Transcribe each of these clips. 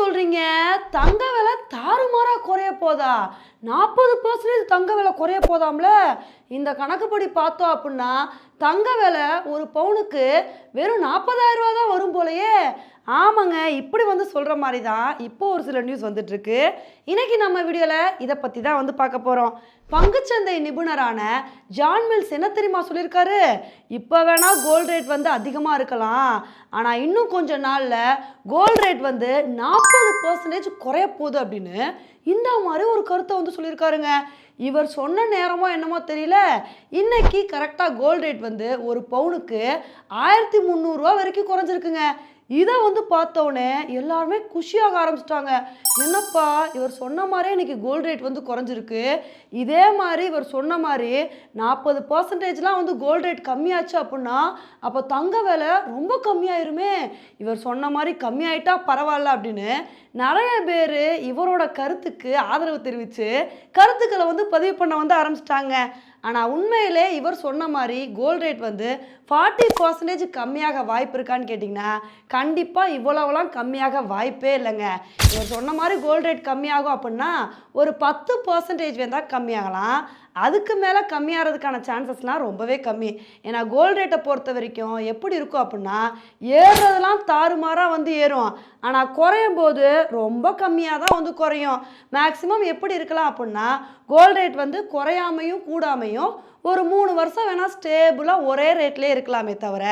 சொல்றீங்க? தங்க விலை தாறுமாறா குறைய போதா? நாற்பது பர்சன்டேஜ் தங்க விலை குறைய போதாம்ல? இந்த கணக்குப்படி பார்த்தோம் அப்படின்னா தங்க விலை ஒரு பவுனுக்கு வெறும் நாற்பதாயிரம் ரூபா தான் வரும் போலயே. ஆமாங்க இப்படி வந்து சொல்கிற மாதிரி தான் இப்போ ஒரு சில நியூஸ் வந்துட்டுருக்கு. இன்றைக்கி நம்ம வீடியோவில் இதை பற்றி தான் வந்து பார்க்க போகிறோம் பங்குச்சந்தை நிபுணரான ஜான் மில்ஸ் என்ன தெரியுமா சொல்லியிருக்காரு? இப்போ வேணால் கோல்டு ரேட் வந்து அதிகமாக இருக்கலாம். ஆனால் இன்னும் கொஞ்ச நாளில் கோல்டு ரேட் வந்து நாற்பது பர்சன்டேஜ் குறைய போகுது அப்படின்னு இந்த மாதிரி ஒரு கருத்தை வந்து சொல்லியிருக்காருங்க. இவர் சொன்ன நேரமோ என்னமோ தெரியல. இன்னைக்கு கரெக்டாக கோல்ட் ரேட் வந்து ஒரு பவுனுக்கு ஆயிரத்தி முந்நூறுரூவா வரைக்கும் குறைஞ்சிருக்குங்க. இதை வந்து பார்த்தோன்னே எல்லாருமே குஷியாக ஆரம்பிச்சிட்டாங்க. என்னப்பா இவர் சொன்ன மாதிரியே இன்னைக்கு கோல்ட் ரேட் வந்து குறைஞ்சிருக்கு. இதே மாதிரி இவர் சொன்ன மாதிரி நாற்பது பர்சன்டேஜ்லாம் வந்து கோல்ட் ரேட் கம்மியாச்சு அப்படின்னா அப்போ தங்க விலை ரொம்ப கம்மியாயிருமே. இவர் சொன்ன மாதிரி கம்மியாயிட்டா பரவாயில்ல அப்படின்னு நிறைய பேர் இவரோட கருத்துக்கு ஆதரவு தெரிவித்து கருத்துக்களை வந்து பதிவு பண்ண வந்து ஆரம்பிச்சிட்டாங்க. ஆனால் உண்மையிலே இவர் சொன்ன மாதிரி கோல்ட் ரேட் வந்து ஃபார்ட்டி பர்சன்டேஜ் கம்மியாக வாய்ப்பு இருக்கான்னு கேட்டிங்கன்னா கண்டிப்பாக இவ்வளவுலாம் கம்மியாக வாய்ப்பே இல்லைங்க. இவர் சொன்ன மாதிரி கோல்ட் ரேட் கம்மியாகும் அப்படின்னா ஒரு பத்து பர்சன்டேஜ் வேணால் கம்மியாகலாம். அதுக்கு மேலே கம்மியாகிறதுக்கான சான்சஸ்லாம் ரொம்பவே கம்மி. ஏன்னா கோல்ட் ரேட்டை பொறுத்த வரைக்கும் எப்படி இருக்கும் அப்படின்னா ஏறுறதெல்லாம் தாறுமாறாக வந்து ஏறும். ஆனால் குறையும் போது ரொம்ப கம்மியாக தான் வந்து குறையும். மேக்ஸிமம் எப்படி இருக்கலாம் அப்படின்னா கோல்ட் ரேட் வந்து குறையாமையும் கூடாமையும் 거예요. ஒரு மூணு வருஷம் வேணால் ஸ்டேபிளாக ஒரே ரேட்லேயே இருக்கலாமே தவிர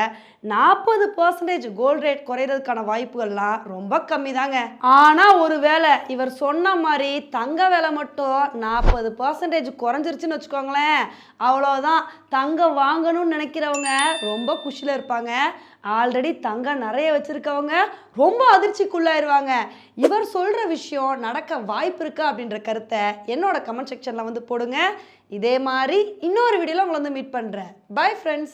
நாற்பது பர்சன்டேஜ் கோல்ட் ரேட் குறையிறதுக்கான வாய்ப்புகள்லாம் ரொம்ப கம்மி தாங்க ஆனால் ஒரு வேளை இவர் சொன்ன மாதிரி தங்க விலை மட்டும் நாற்பது பர்சன்டேஜ் குறைஞ்சிருச்சுன்னு வச்சுக்கோங்களேன் அவ்வளோதான் தங்கம் வாங்கணும்னு நினைக்கிறவங்க ரொம்ப குஷியில் இருப்பாங்க. ஆல்ரெடி தங்கம் நிறைய வச்சுருக்கவங்க ரொம்ப அதிர்ச்சிக்குள்ளாயிருவாங்க. இவர் சொல்கிற விஷயம் நடக்க வாய்ப்பு இருக்கா அப்படின்ற கருத்தை என்னோட கமெண்ட் செக்ஷனில் வந்து போடுங்க. இதே மாதிரி இன்னொரு வீடியோவில் உங்களை வந்து மீட் பண்ணுறேன் பை ஃப்ரெண்ட்ஸ்